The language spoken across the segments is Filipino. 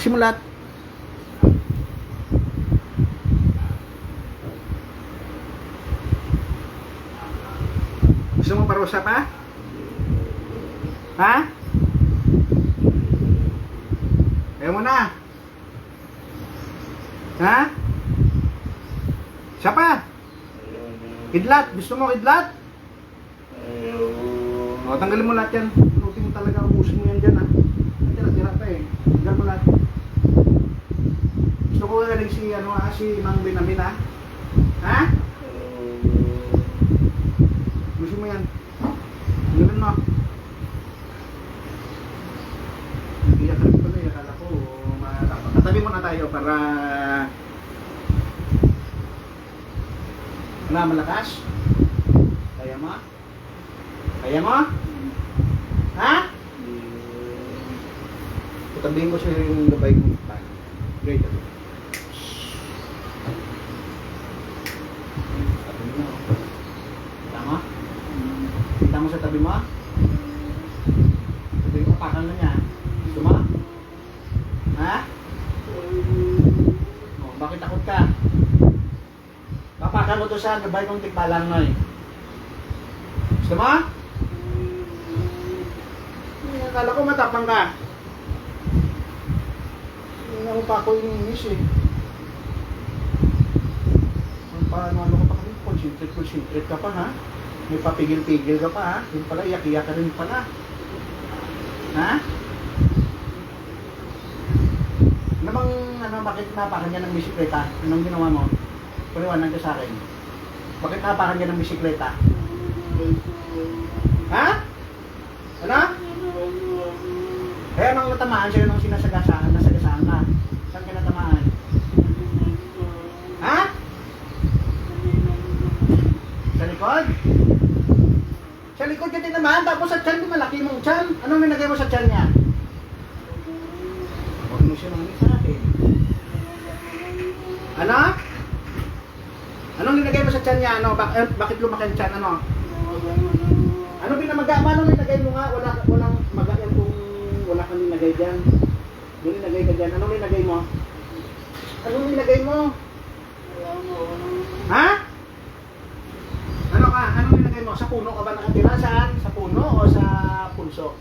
Lahat. Gusto mo parusa pa? Ha? Ayaw mo na. Ha? Siya pa? Kidlat. Gusto mo kidlat? O, tanggalin mo lahat yan. Lutin mo talaga. Ubusin mo yan dyan, ha? Tira-tira pa eh. Tanggal mo lahat. Gusto ko galing si, ano, ha? Si Mang Binamin, ha? Ha? Ubusin mo yan. Tanggalin mo. Iyak ka rin pala. Akala ko, ma- Tatabi muna tayo para... Wala malakas? Kaya mo? Kaya mo? Ha? Tatabihin ko siya yung gabay tayo. Great. Tabi mo. Kita mo? Kita mo mo? Sabi ko, pakal na niya. Gusto mo? Ha? Oh, bakit takot ka? Papakan ko to sa gabay kong tikbalang mo eh. Gusto mo? Eh, Akala ko matapang ka. Hindi ako pa ako iniinis eh. Paano ano ka pa kami? Concentrate, concentrate ka pa ha? May papigil-pigil ka pa ha? Yung pala, iyak-iyak ka rin pala. Ha? Bang, ano, bakit napakan niya ng bisikleta? Anong ginawa mo? Paliwanag ka sa akin. Bakit napakan niya ng bisikleta? Ha? Ano? Eh, anong natamaan sa'yo nung sinasagasaan, nasagasaan ka? Saan ka natamaan? Ha? Sa likod? Sa likod ka din naman, tapos sa tiyan, di mong tiyan. Anong nilagay mo sa tiyan niya? Huwag mo siya nangis sa akin. Ano? Anong nilagay mo sa tiyan niya? Ano? Bak eh, bakit lumaki ang tiyan? Ano? Ano binamaga? Ano nilagay mo nga? Wala, walang maga yan kung wala kang nilagay dyan. Yung nilagay ka dyan. Anong nilagay mo? Anong nilagay mo? Ha? Ano ka? Anong mo? Sa puno ka ba nakatira? Saan? Sa puno o sa punso?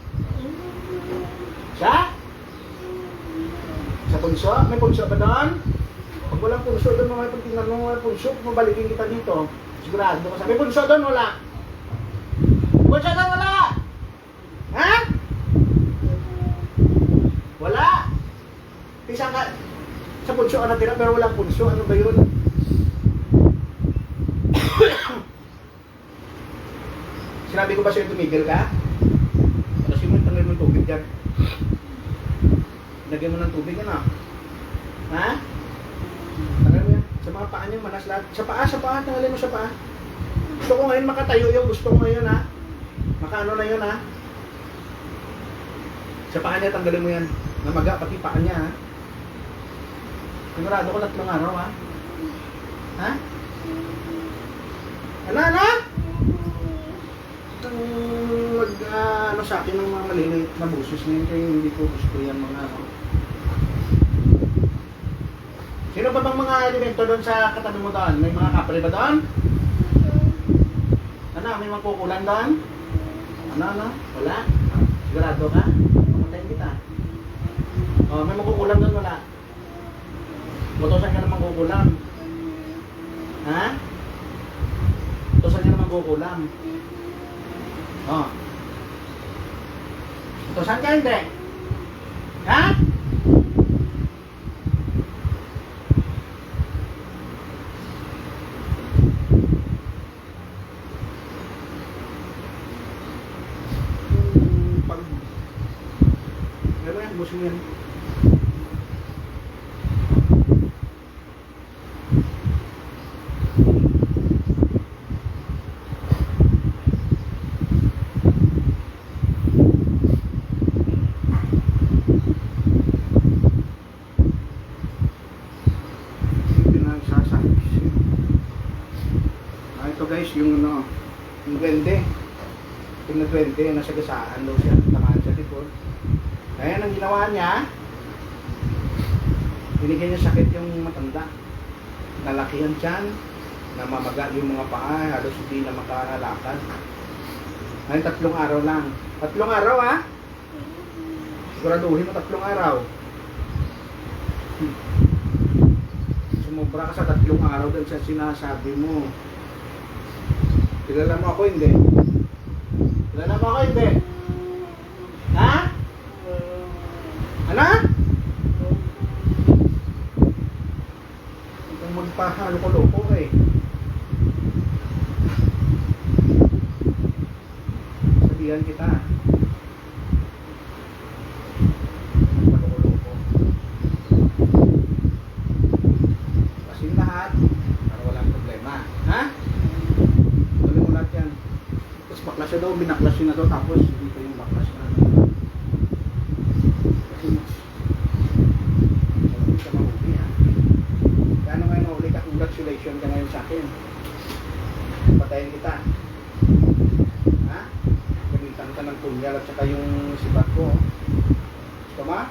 Sa? Sa punso? May punso ba doon? Pag walang punso doon, mga pag tingnan mo mga punso, mabalikin kita dito. Sigurado ka sa... May punso doon, wala? Punso doon, wala? Ha? Wala? Isang ka... Sa punso ka natira, pero walang punso. Ano ba yun? Sinabi ko ba sa'yo tumigil ka? Tapos yung tanggal mo tubig dyan. Lagyan mo ng tubig, ano? Ha? Tanggal mo yan. Sa mga paa niyo, manas lahat. Sa paa, sa paa, tanggalin mo sa paa. Gusto ko ngayon makatayo yung gusto ko ngayon, ha? Makaano na yun, ha? Sa paa niya, tanggalin mo yan. Namaga, pati paa niya, ha? Sigurado ko tatlong araw, ha? Ha? Ano, ano? Ang mag, ah, ano sa akin ng mga maliliit na busis ngayon kaya hindi ko gusto yan mga ano. Sino ba bang mga elemento doon sa katabi mo doon? May mga kapre ba doon? Ano, may mga kukulan doon? Ano, ano? Wala? Sigurado ka? Papuntayin kita. Oh, may makukulang doon, wala? Botosan ka naman kukulang. Ha? Botosan ka naman kukulang. Oh. Botosan ka hindi? Ha? Yung pag... Ano yan? Busin mo yan. pinagsasabi Ah, ito guys, yung ano, yung duwende. Yung na duwende, nasa gasaan daw siya, tamaan sa likod. Kaya ang ginawa niya, Binigyan niya sakit yung matanda. Nalakihan tiyan, namamaga yung mga paa, halos hindi na makalakad. Ngayon tatlong araw lang. Tatlong araw ha? Siguraduhin mo tatlong araw. Sumobra ka sa tatlong araw dahil sa sinasabi mo. Kilala mo ako hindi? Kilala mo ako hindi? Ha? Ano? Kung magpahalo-loko eh. Sabihan kita. Magpaloko-loko. Kasi lahat, para walang problema. Ha? Tuloy mo lahat yan. Tapos baklas siya na daw, tapos dito yung baklas na. Kasi mas, hindi ka mahuli ha. Kano ngayon mahuli ka, congratulations ka ngayon sa akin. Patayin kita. Ha? Gamitan ka ng punyal at saka yung sibat ko. oh. Gusto mo?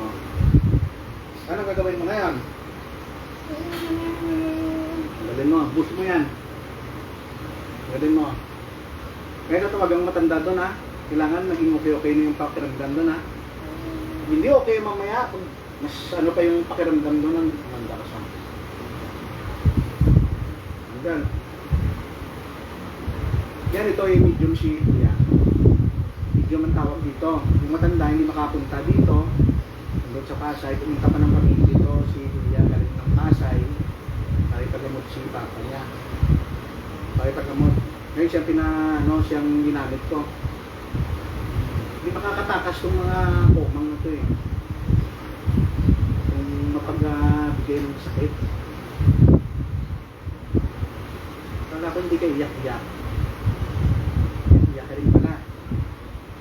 Oh. Ano gagawin mo ngayon? Galin mo, boost mo yan. Galin mo. Kaya tawagang matanda doon ha. Kailangan maging okay-okay na yung pakiramdam doon ha. Hindi okay mamaya kung mas ano pa yung pakiramdam doon ng umanda ka sa. Hanggang. Yan ito yung medium si Kuya. Medium ang tawag dito. Yung matanda hindi makapunta dito. Nandun sa Pasay, pumunta pa ng pamilya dito si Kuya galing ng Pasay. Pakipagamot si Papa niya. Pakipagamot. Ngayon siya pina, ano, siyang ginamit ko. Hindi makakatakas itong mga pomang na to eh. Kung mapagbigay ng sakit. Kala ko hindi ka iyak-iyak. Iyak ka rin pala.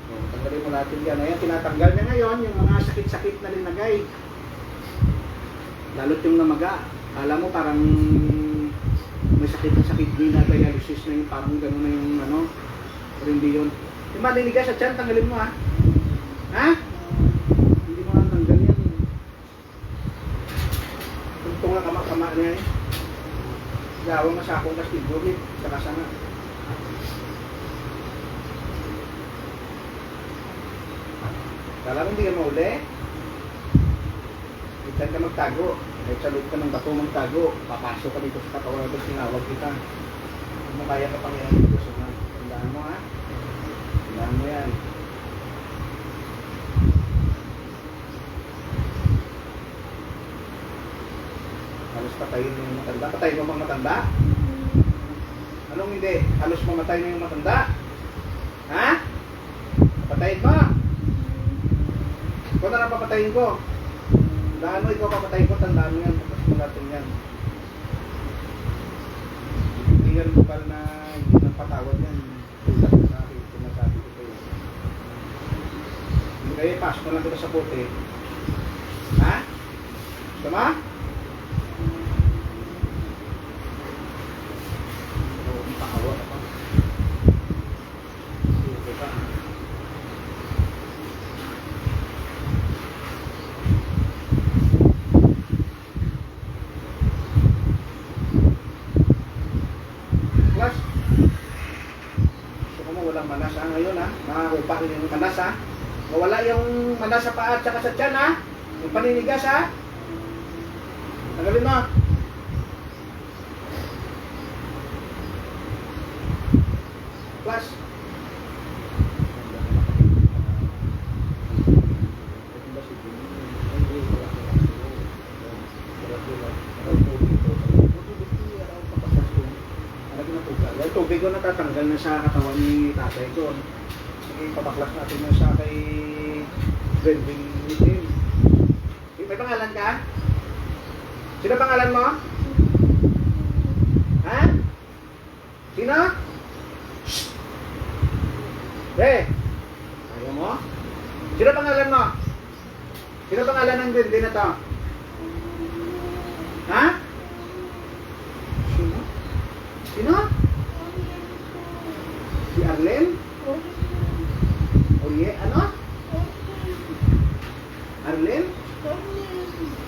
O, tanggalin mo natin yan. Ayan, tinatanggal niya ngayon yung mga sakit-sakit na linagay. Lalo't yung namaga. Kala mo parang may sakit na sakit din na dialysis na yung parang gano'n na yung ano. Pero hindi yun. Yung maliligas sa tiyan, tanggalin mo ha. Ha? Hindi mo lang tanggal yan. Tungtong na kama-kama niya eh. Gawang na siguro eh. Saka sana. Kala mo hindi ka mauli? Itan ka magtago. Kahit sa loob ka ng bato magtago, papasok ka dito sa katawan na tinawag kita. Kung mo kaya ka pang yan dito mga. Tandaan mo ha. Tandaan mo yan. Halos patayin mo yung matanda. Patayin mo bang matanda? Anong hindi? Halos mamatay na yung matanda? Ha? Patayin mo? Ikaw na lang ko. Tandaan mo, ikaw papatayin ko, tandaan mo yan. Tapos mo natin yan. Hindi yan lokal na hindi nang patawad yan. Tulad na sa akin, sinasabi ko kayo. Hindi kayo, pasok na lang kita sa bote. Ha? Gusto mo? Oo, pakawa ka pa. Sige ka. Plus, gusto ko mo walang manas ha ngayon ha. Rin yung manas ha. Mawala yung manas sa paa at saka sa tiyan ha. Yung paninigas ha. Tagalin mo. Plus, tubig ko natatanggal na sa katawan ni tatay ko. Sige, papaklas natin na sa kay Brenvin Nitin. May pangalan ka? Sino pangalan mo? Ha? Sino? Shh! Eh! Ayaw mo? Sino pangalan mo? Sino pangalan ng Brenvin na to? Ha? Sino? Sino? Si Arlen? Oye, ano? Arlen?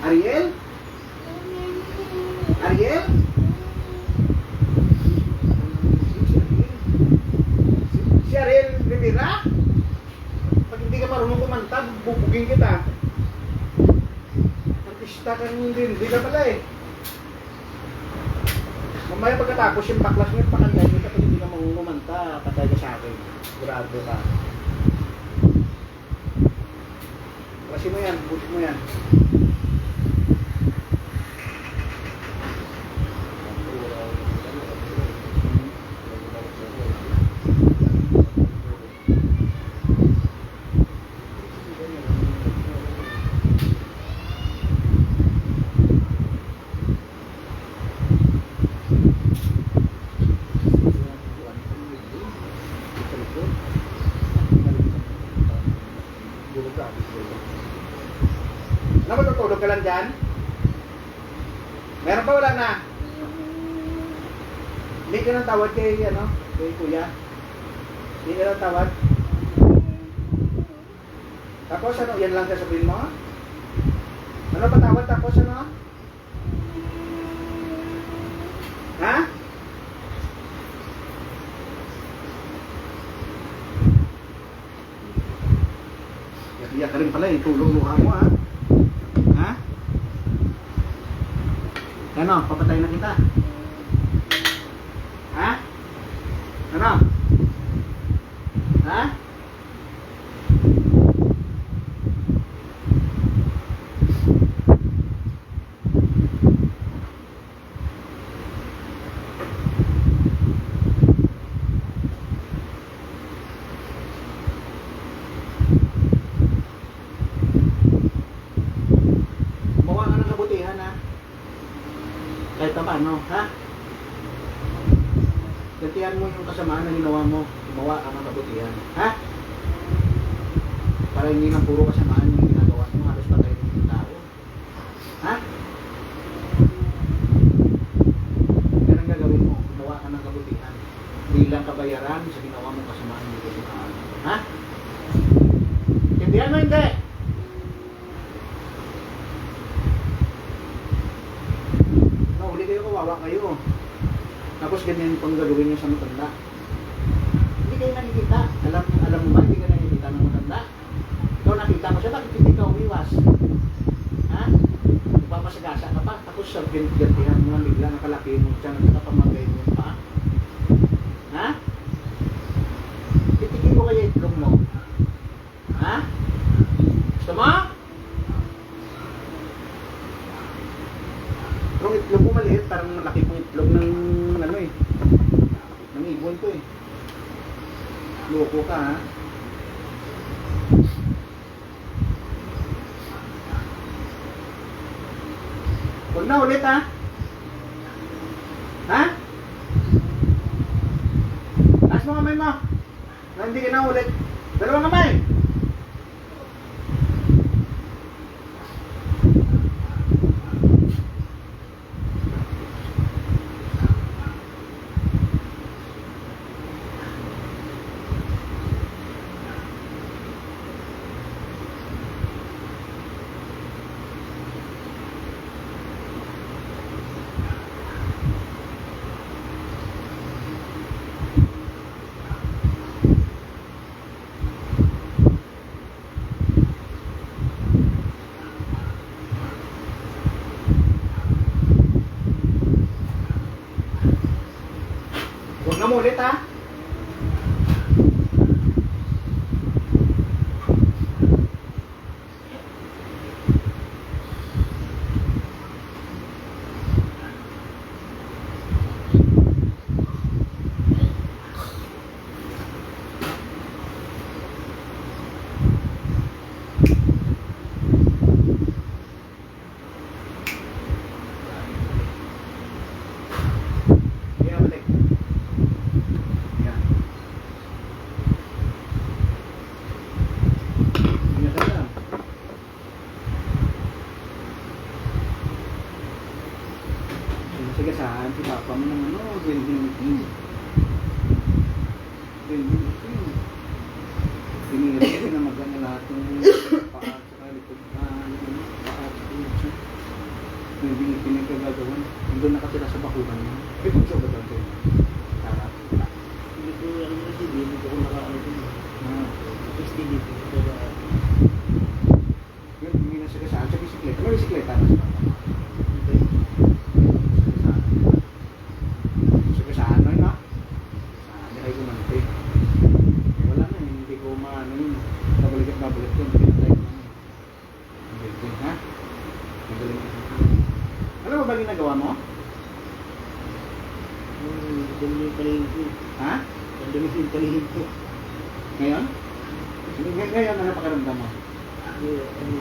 Ariel? Ariel? Si Ariel Rivera? Pag hindi ka marunong kumanta, bubugin kita. Artista ka rin din, hindi ka pala eh. Mamaya pagkatapos yung baklas mo, pakanta kita pag hindi ka marunong kumanta, patay ka sa akin. Sigurado ka. Kasi mo yan, buti mo yan. Ano lang dyan? Meron pa wala na? Hindi ka ng tawad kay, ano, kay kuya? Hindi ka ng tawad? Tapos ano, yan lang sasabihin mo? Ano pa tawad tapos ano? Ha? Iyak ka rin pala eh, tulong luha mo? Ha? Ano, papatay na kita? Ha? Ano? Ha? Gumawa ka ng kabutihan ha? Pa paano, ha? Gantihan mo yung kasamaan na ginawa mo. Gumawa ka ng kabutihan. Ha? Para hindi lang puro kasamaan yung ginagawa mo. Halos patay yung tao. Ha? Yan ang gagawin mo. Gumawa ka ng kabutihan. Bilang kabayaran sa ginawa mong kasamaan ng kasamaan. Ha? Intindihan mo hindi? Nahuli kayo, kawawa kayo. Tapos ganyan pang gagawin niyo sa matanda. Hindi kayo nakikita. Alam, alam mo ba, hindi ka nakikita ng matanda? Ikaw nakita mo siya, bakit hindi ka umiwas? Ha? Nagpapasagasa ka pa, tapos sa gantihan mo bigla, nakalaki mo siya, nakapamagay mo pa. Ha? Titikin mo kaya itlog mo. Ha? Gusto mo? Pero ang itlog mo maliit, parang malaki pong itlog ng ano eh. Ng ibon ko eh. Loko ka ha. Huwag na ulit ha. Ha? Taas mo kamay mo. Na hindi ka na ulit. Dalawang kamay. Huwag na mo ulit ha. Kaya balik. Yan. Ingat ka lang. Sinasigasahan si Papa mo ng ano, building meeting. Building meeting. Pinira ko, pinamagan na lahat ng paa sa likod na ano, paa sa likod. Hindi hindi pinagkagagawan. Nandun nakatira sa bakuran niya. Eh, bunso ba doon kayo? Tara. Hindi ko alam na si Hindi ko nakaano din. Ah. Tapos dito. Pero, Yun, hindi na siya kasaan sa bisikleta. May bisikleta na siya. Sa kasaan na yun, ha? Saan, hindi kayo kumante. Eh, wala na, hindi ko maano yun. Babalik at babalik yun. Pinatay ko na yun. Hindi ko, ha? Magaling na. Alam mo ba ginagawa mo? Hmm, dami yung. Ha? Dami yung paningin. Ngayon? Ngay- Ngayon, ano pakiramdam mo? Kaya, ano,